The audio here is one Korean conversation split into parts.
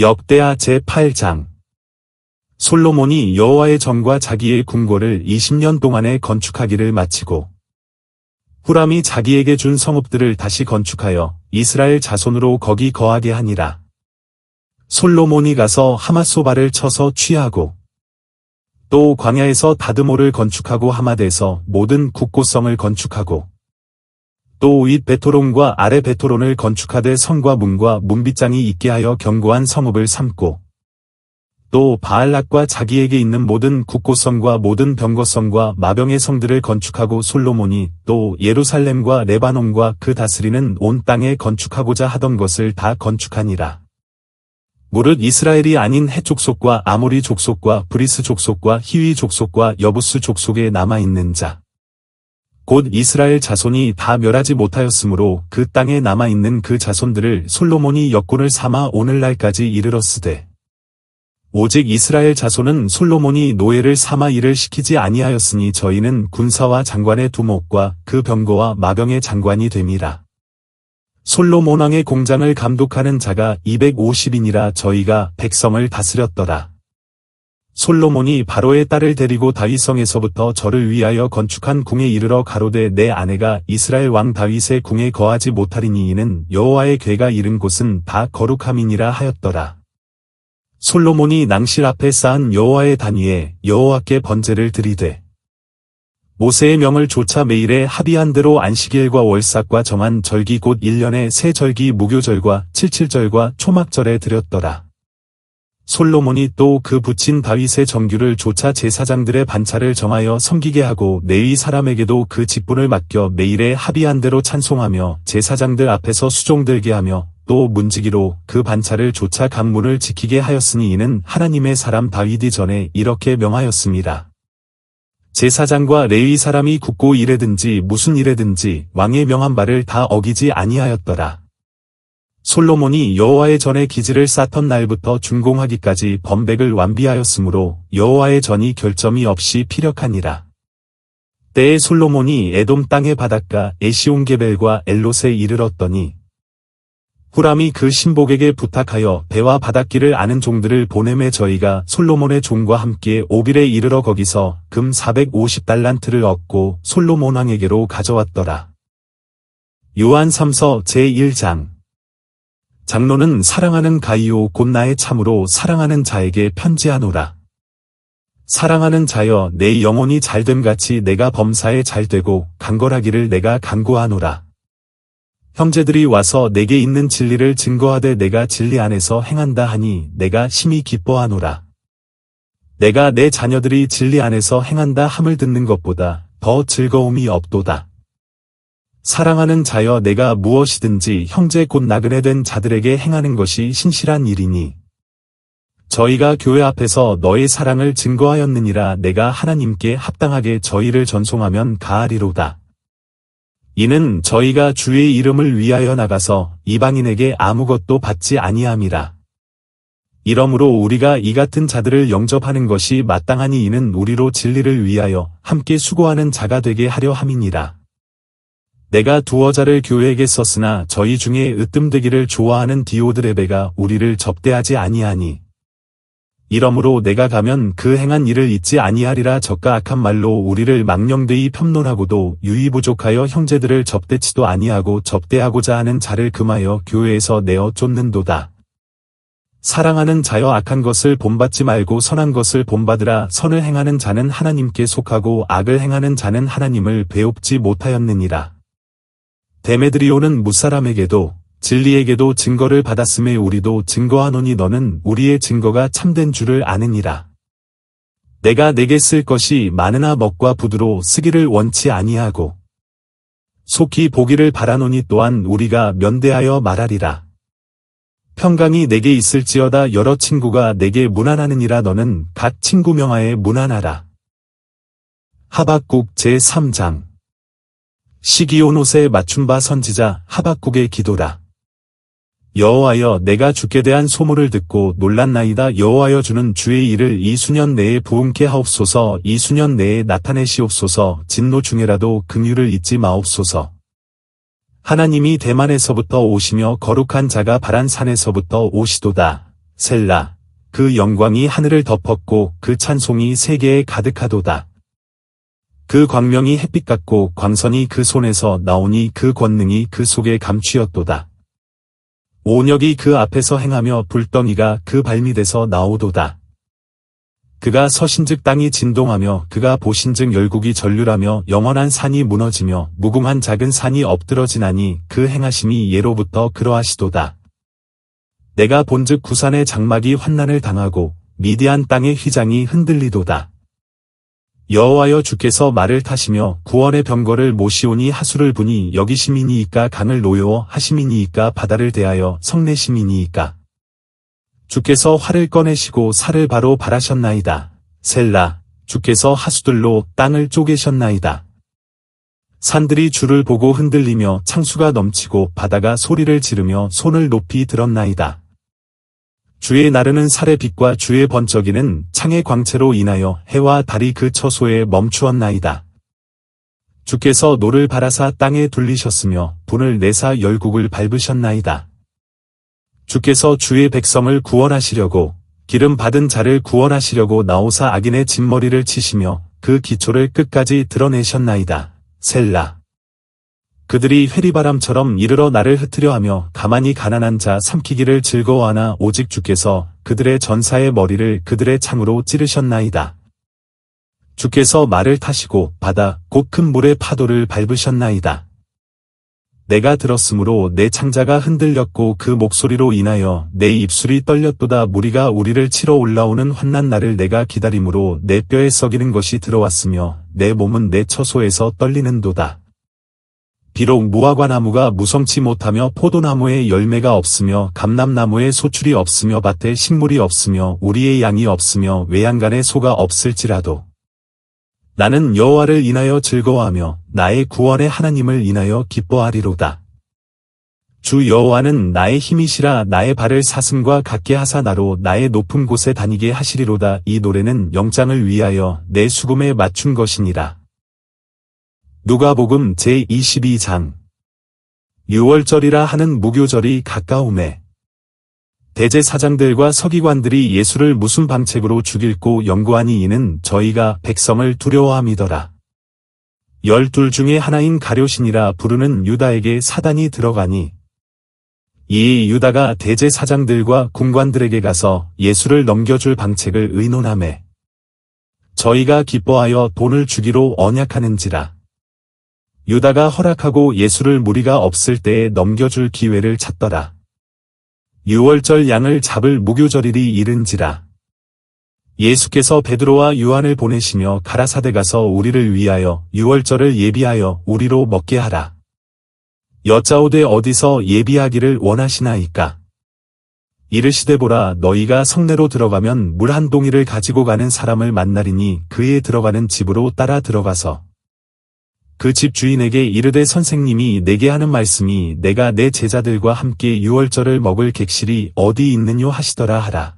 역대하 제8장 솔로몬이 여호와의 전과 자기의 궁궐을 20년 동안에 건축하기를 마치고 후람이 자기에게 준 성읍들을 다시 건축하여 이스라엘 자손으로 거기 거하게 하니라. 솔로몬이 가서 하마소바를 쳐서 취하고 또 광야에서 다드모를 건축하고 하마데에서 모든 국고성을 건축하고 또 윗 베토론과 아래 베토론을 건축하되 성과 문과 문빗장이 있게 하여 견고한 성읍을 삼고 또 바알락과 자기에게 있는 모든 국고성과 모든 병거성과 마병의 성들을 건축하고 솔로몬이 또 예루살렘과 레바논과 그 다스리는 온 땅에 건축하고자 하던 것을 다 건축하니라. 무릇 이스라엘이 아닌 해 족 속과 아모리 족속과 브리스 족속과 히위 족속과 여부스 족속에 남아있는 자. 곧 이스라엘 자손이 다 멸하지 못하였으므로 그 땅에 남아있는 그 자손들을 솔로몬이 역군을 삼아 오늘날까지 이르렀으되. 오직 이스라엘 자손은 솔로몬이 노예를 삼아 일을 시키지 아니하였으니 저희는 군사와 장관의 두목과 그 병거와 마병의 장관이 됨이라. 솔로몬 왕의 공장을 감독하는 자가 250인이라 저희가 백성을 다스렸더라. 솔로몬이 바로의 딸을 데리고 다윗성에서부터 저를 위하여 건축한 궁에 이르러 가로되 내 아내가 이스라엘 왕 다윗의 궁에 거하지 못하리니 이는 여호와의 괴가 이른 곳은 다 거룩함이니라 하였더라. 솔로몬이 낭실 앞에 쌓은 여호와의 단위에 여호와께 번제를 드리되 모세의 명을 조차 매일에 합의한 대로 안식일과 월삭과 정한 절기 곧 1년의 새 절기 무교절과 칠칠절과 초막절에 드렸더라. 솔로몬이 또그 붙인 다윗의 정규를 조차 제사장들의 반차를 정하여 섬기게 하고 내위 사람에게도 그 직분을 맡겨 매일에 합의한 대로 찬송하며 제사장들 앞에서 수종들게 하며 또 문지기로 그 반차를 조차 강문을 지키게 하였으니 이는 하나님의 사람 다윗이 전에 이렇게 명하였습니다. 제사장과 레위 사람이 굳고 일에든지 무슨 일에든지 왕의 명한 바를 다 어기지 아니하였더라. 솔로몬이 여호와의 전에 기지를 쌓던 날부터 준공하기까지 범백을 완비하였으므로 여호와의 전이 결점이 없이 피력하니라. 때에 솔로몬이 에돔 땅의 바닷가 에시온게벨과 엘롯에 이르렀더니 후람이 그 신복에게 부탁하여 배와 바닷길을 아는 종들을 보내매 저희가 솔로몬의 종과 함께 오빌에 이르러 거기서 금 450달란트를 얻고 솔로몬 왕에게로 가져왔더라. 요한 3서 제1장 장로는 사랑하는 가이오 곧 나의 참으로 사랑하는 자에게 편지하노라. 사랑하는 자여 내 영혼이 잘됨같이 내가 범사에 잘되고 강걸하기를 내가 간구하노라. 형제들이 와서 내게 있는 진리를 증거하되 내가 진리 안에서 행한다 하니 내가 심히 기뻐하노라. 내가 내 자녀들이 진리 안에서 행한다 함을 듣는 것보다 더 즐거움이 없도다. 사랑하는 자여 내가 무엇이든지 형제 곧 나그네 된 자들에게 행하는 것이 신실한 일이니 저희가 교회 앞에서 너의 사랑을 증거하였느니라 내가 하나님께 합당하게 저희를 전송하면 가하리로다. 이는 저희가 주의 이름을 위하여 나가서 이방인에게 아무것도 받지 아니함이라. 이러므로 우리가 이 같은 자들을 영접하는 것이 마땅하니 이는 우리로 진리를 위하여 함께 수고하는 자가 되게 하려 함이니라. 내가 두어 자를 교회에게 썼으나 저희 중에 으뜸되기를 좋아하는 디오드레베가 우리를 접대하지 아니하니. 이러므로 내가 가면 그 행한 일을 잊지 아니하리라 적가 악한 말로 우리를 망령되이 편론하고도 유의 부족하여 형제들을 접대치도 아니하고 접대하고자 하는 자를 금하여 교회에서 내어 쫓는도다. 사랑하는 자여 악한 것을 본받지 말고 선한 것을 본받으라 선을 행하는 자는 하나님께 속하고 악을 행하는 자는 하나님을 배웁지 못하였느니라. 데메드리오는 무사람에게도 진리에게도 증거를 받았음에 우리도 증거하노니 너는 우리의 증거가 참된 줄을 아느니라. 내가 내게 쓸 것이 많으나 먹과 부두로 쓰기를 원치 아니하고 속히 보기를 바라노니 또한 우리가 면대하여 말하리라. 평강이 내게 있을지어다 여러 친구가 내게 무난하느니라 너는 각 친구 명하에 무난하라. 하박국 제3장 시기온 옷에 맞춤바 선지자 하박국의 기도라. 여호와여 내가 주께 대한 소문을 듣고 놀랐나이다 여호와여 주는 주의 일을 이 수년 내에 부응케 하옵소서 이 수년 내에 나타내시옵소서 진노 중에라도 긍휼을 잊지 마옵소서 하나님이 대만에서부터 오시며 거룩한 자가 바란 산에서부터 오시도다 셀라. 그 영광이 하늘을 덮었고 그 찬송이 세계에 가득하도다. 그 광명이 햇빛 같고 광선이 그 손에서 나오니 그 권능이 그 속에 감추었도다. 온역이 그 앞에서 행하며 불덩이가 그 발밑에서 나오도다. 그가 서신즉 땅이 진동하며 그가 보신즉 열국이 전류하며 영원한 산이 무너지며 무궁한 작은 산이 엎드러지나니 그 행하심이 예로부터 그러하시도다. 내가 본즉 구산의 장막이 환난을 당하고 미디안 땅의 휘장이 흔들리도다. 여호와여 주께서 말을 타시며 구원의 병거를 모시오니 하수를 부니 여기심이니이까 강을 노여 하심이니이까 바다를 대하여 성내심이니이까 주께서 활을 꺼내시고 살을 바로 발하셨나이다. 셀라 주께서 하수들로 땅을 쪼개셨나이다. 산들이 주를 보고 흔들리며 창수가 넘치고 바다가 소리를 지르며 손을 높이 들었나이다. 주의 나르는 살의 빛과 주의 번쩍이는 창의 광채로 인하여 해와 달이 그 처소에 멈추었나이다. 주께서 노를 바라사 땅에 둘리셨으며 분을 내사 열국을 밟으셨나이다. 주께서 주의 백성을 구원하시려고 기름 받은 자를 구원하시려고 나오사 악인의 진머리를 치시며 그 기초를 끝까지 드러내셨나이다. 셀라. 그들이 회리바람처럼 이르러 나를 흩으려 하며 가만히 가난한 자 삼키기를 즐거워하나 오직 주께서 그들의 전사의 머리를 그들의 창으로 찌르셨나이다. 주께서 말을 타시고 바다 곧 큰 물의 파도를 밟으셨나이다. 내가 들었으므로 내 창자가 흔들렸고 그 목소리로 인하여 내 입술이 떨렸도다 무리가 우리를 치러 올라오는 환난 날을 내가 기다림으로 내 뼈에 썩이는 것이 들어왔으며 내 몸은 내 처소에서 떨리는도다. 비록 무화과나무가 무성치 못하며 포도나무에 열매가 없으며 감람나무에 소출이 없으며 밭에 식물이 없으며 우리의 양이 없으며 외양간에 소가 없을지라도 나는 여호와를 인하여 즐거워하며 나의 구원의 하나님을 인하여 기뻐하리로다. 주 여호와는 나의 힘이시라 나의 발을 사슴과 같게 하사 나로 나의 높은 곳에 다니게 하시리로다. 이 노래는 영장을 위하여 내 수금에 맞춘 것이니라. 누가복음 제22장 6월절이라 하는 무교절이 가까움에 대제사장들과 서기관들이 예수를 무슨 방책으로 죽일고 연구하니 이는 저희가 백성을 두려워함이더라. 열둘 중에 하나인 가료신이라 부르는 유다에게 사단이 들어가니 이 유다가 대제사장들과 군관들에게 가서 예수를 넘겨줄 방책을 의논하매 저희가 기뻐하여 돈을 주기로 언약하는지라. 유다가 허락하고 예수를 무리가 없을 때에 넘겨줄 기회를 찾더라. 6월절 양을 잡을 무교절일이 이른지라. 예수께서 베드로와 요한을 보내시며 가라사대 가서 우리를 위하여 6월절을 예비하여 우리로 먹게 하라. 여짜오되 어디서 예비하기를 원하시나이까. 이르시되 보라 너희가 성내로 들어가면 물 한 동이를 가지고 가는 사람을 만나리니 그에 들어가는 집으로 따라 들어가서 그 집 주인에게 이르되 선생님이 내게 하는 말씀이 내가 내 제자들과 함께 유월절을 먹을 객실이 어디 있느뇨 하시더라 하라.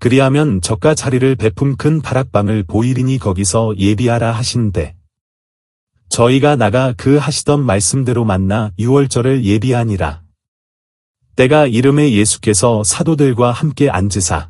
그리하면 저가 자리를 베품 큰 바락방을 보이리니 거기서 예비하라 하신대. 저희가 나가 그 하시던 말씀대로 만나 유월절을 예비하니라. 때가 이름에 예수께서 사도들과 함께 앉으사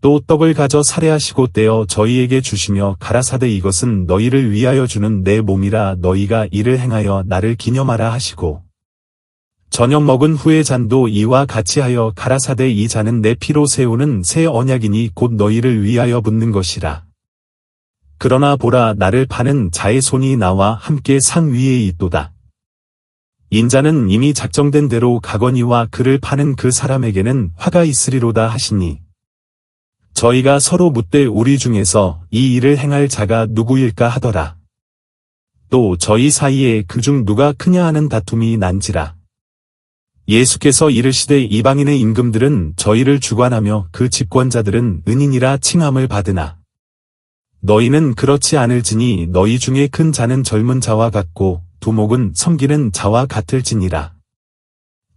또 떡을 가져 살해하시고 떼어 저희에게 주시며 가라사대 이것은 너희를 위하여 주는 내 몸이라 너희가 이를 행하여 나를 기념하라 하시고 저녁 먹은 후에 잔도 이와 같이 하여 가라사대 이 잔은 내 피로 세우는 새 언약이니 곧 너희를 위하여 붓는 것이라. 그러나 보라 나를 파는 자의 손이 나와 함께 상 위에 있도다. 인자는 이미 작정된 대로 가거니와 그를 파는 그 사람에게는 화가 있으리로다 하시니 저희가 서로 묻되 우리 중에서 이 일을 행할 자가 누구일까 하더라. 또 저희 사이에 그중 누가 크냐 하는 다툼이 난지라. 예수께서 이르시되 이방인의 임금들은 저희를 주관하며 그 집권자들은 은인이라 칭함을 받으나 너희는 그렇지 않을지니 너희 중에 큰 자는 젊은 자와 같고 두목은 섬기는 자와 같을지니라.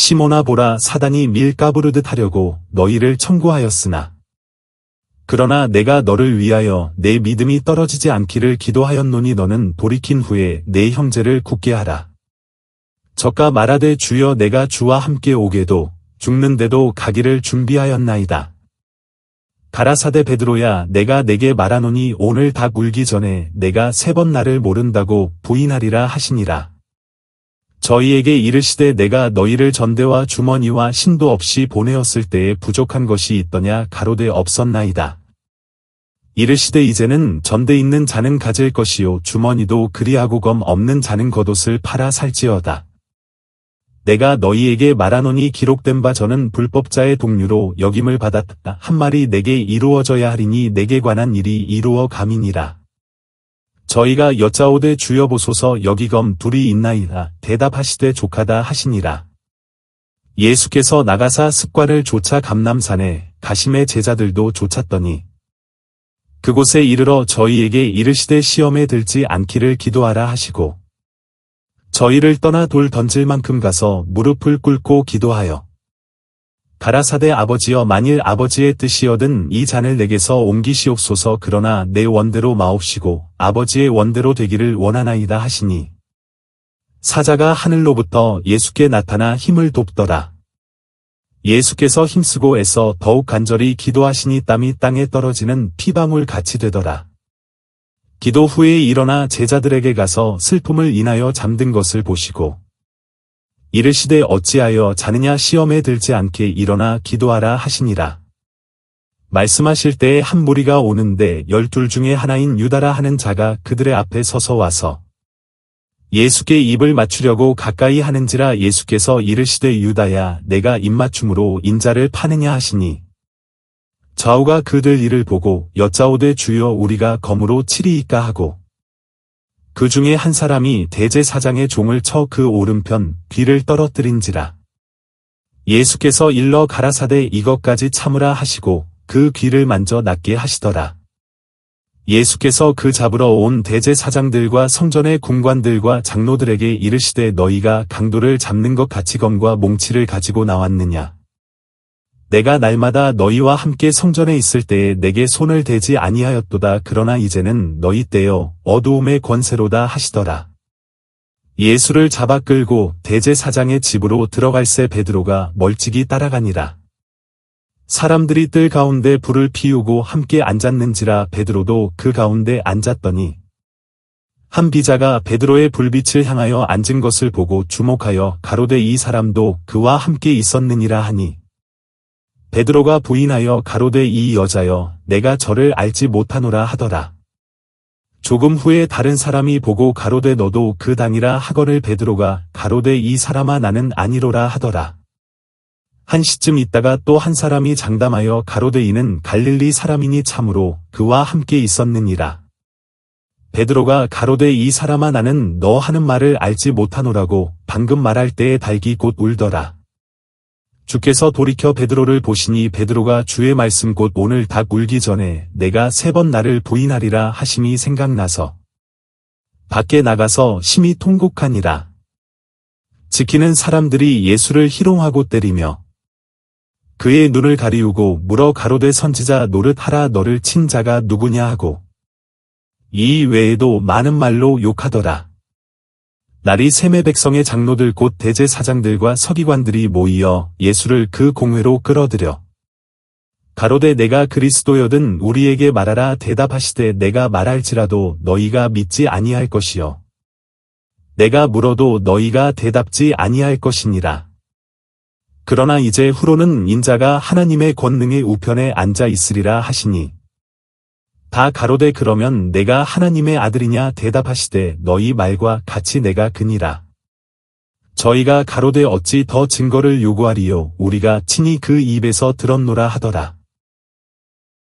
시모나 보라 사단이 밀 까부르듯 하려고 너희를 청구하였으나. 그러나 내가 너를 위하여 내 믿음이 떨어지지 않기를 기도하였노니 너는 돌이킨 후에 내 형제를 굳게 하라. 저가 말하되 주여 내가 주와 함께 오게도 죽는데도 가기를 준비하였나이다. 가라사대 베드로야 내가 내게 말하노니 오늘 닭 울기 전에 내가 세 번 나를 모른다고 부인하리라 하시니라. 저희에게 이르시되 내가 너희를 전대와 주머니와 신도 없이 보내었을 때에 부족한 것이 있더냐 가로되 없었나이다. 이르시되 이제는 전대 있는 자는 가질 것이요 주머니도 그리하고 검 없는 자는 겉옷을 팔아 살지어다. 내가 너희에게 말하노니 기록된 바 저는 불법자의 동류로 역임을 받았다. 한 말이 내게 이루어져야 하리니 내게 관한 일이 이루어 감이니라. 저희가 여짜오되 주여 보소서 여기검 둘이 있나이다. 대답하시되 족하다 하시니라. 예수께서 나가사 습관을 쫓아 감남산에 가심의 제자들도 쫓았더니 그곳에 이르러 저희에게 이르시되 시험에 들지 않기를 기도하라 하시고 저희를 떠나 돌 던질 만큼 가서 무릎을 꿇고 기도하여 가라사대 아버지여 만일 아버지의 뜻이여든 이 잔을 내게서 옮기시옵소서 그러나 내 원대로 마옵시고 아버지의 원대로 되기를 원하나이다 하시니 사자가 하늘로부터 예수께 나타나 힘을 돕더라. 예수께서 힘쓰고 애써 더욱 간절히 기도하시니 땀이 땅에 떨어지는 피방울 같이 되더라. 기도 후에 일어나 제자들에게 가서 슬픔을 인하여 잠든 것을 보시고 이르시되 어찌하여 자느냐 시험에 들지 않게 일어나 기도하라 하시니라. 말씀하실 때에 한 무리가 오는데 열둘 중에 하나인 유다라 하는 자가 그들의 앞에 서서 와서 예수께 입을 맞추려고 가까이 하는지라 예수께서 이르시되 유다야 내가 입맞춤으로 인자를 파느냐 하시니 좌우가 그들 일을 보고 여짜오되 주여 우리가 검으로 치리이까 하고 그 중에 한 사람이 대제사장의 종을 쳐 그 오른편 귀를 떨어뜨린지라. 예수께서 일러 가라사대 이것까지 참으라 하시고 그 귀를 만져 낫게 하시더라. 예수께서 그 잡으러 온 대제사장들과 성전의 군관들과 장로들에게 이르시되 너희가 강도를 잡는 것 같이 검과 몽치를 가지고 나왔느냐. 내가 날마다 너희와 함께 성전에 있을 때에 내게 손을 대지 아니하였도다 그러나 이제는 너희 때여 어두움의 권세로다 하시더라. 예수를 잡아 끌고 대제사장의 집으로 들어갈새 베드로가 멀찍이 따라가니라. 사람들이 뜰 가운데 불을 피우고 함께 앉았는지라 베드로도 그 가운데 앉았더니 한 비자가 베드로의 불빛을 향하여 앉은 것을 보고 주목하여 가로되 이 사람도 그와 함께 있었느니라 하니 베드로가 부인하여 가로되 이 여자여 내가 저를 알지 못하노라 하더라. 조금 후에 다른 사람이 보고 가로되 너도 그 당이라 하거늘 베드로가 가로되 이 사람아 나는 아니로라 하더라. 한 시쯤 있다가 또 한 사람이 장담하여 가로되 이는 갈릴리 사람이니 참으로 그와 함께 있었느니라. 베드로가 가로되 이 사람아 나는 너 하는 말을 알지 못하노라고 방금 말할 때에 달기 곧 울더라. 주께서 돌이켜 베드로를 보시니 베드로가 주의 말씀 곧 오늘 닭 울기 전에 내가 세 번 나를 부인하리라 하심이 생각나서 밖에 나가서 심히 통곡하니라. 지키는 사람들이 예수를 희롱하고 때리며 그의 눈을 가리우고 물어 가로되 선지자 노릇하라 너를 친 자가 누구냐 하고 이 외에도 많은 말로 욕하더라. 날이 세메 백성의 장로들 곧 대제사장들과 서기관들이 모이어 예수를 그 공회로 끌어들여. 가로되 내가 그리스도여든 우리에게 말하라 대답하시되 내가 말할지라도 너희가 믿지 아니할 것이요. 내가 물어도 너희가 대답지 아니할 것이니라. 그러나 이제 후로는 인자가 하나님의 권능의 우편에 앉아 있으리라 하시니 다 가로되 그러면 내가 하나님의 아들이냐 대답하시되 너희 말과 같이 내가 그니라. 저희가 가로되 어찌 더 증거를 요구하리요 우리가 친히 그 입에서 들었노라 하더라.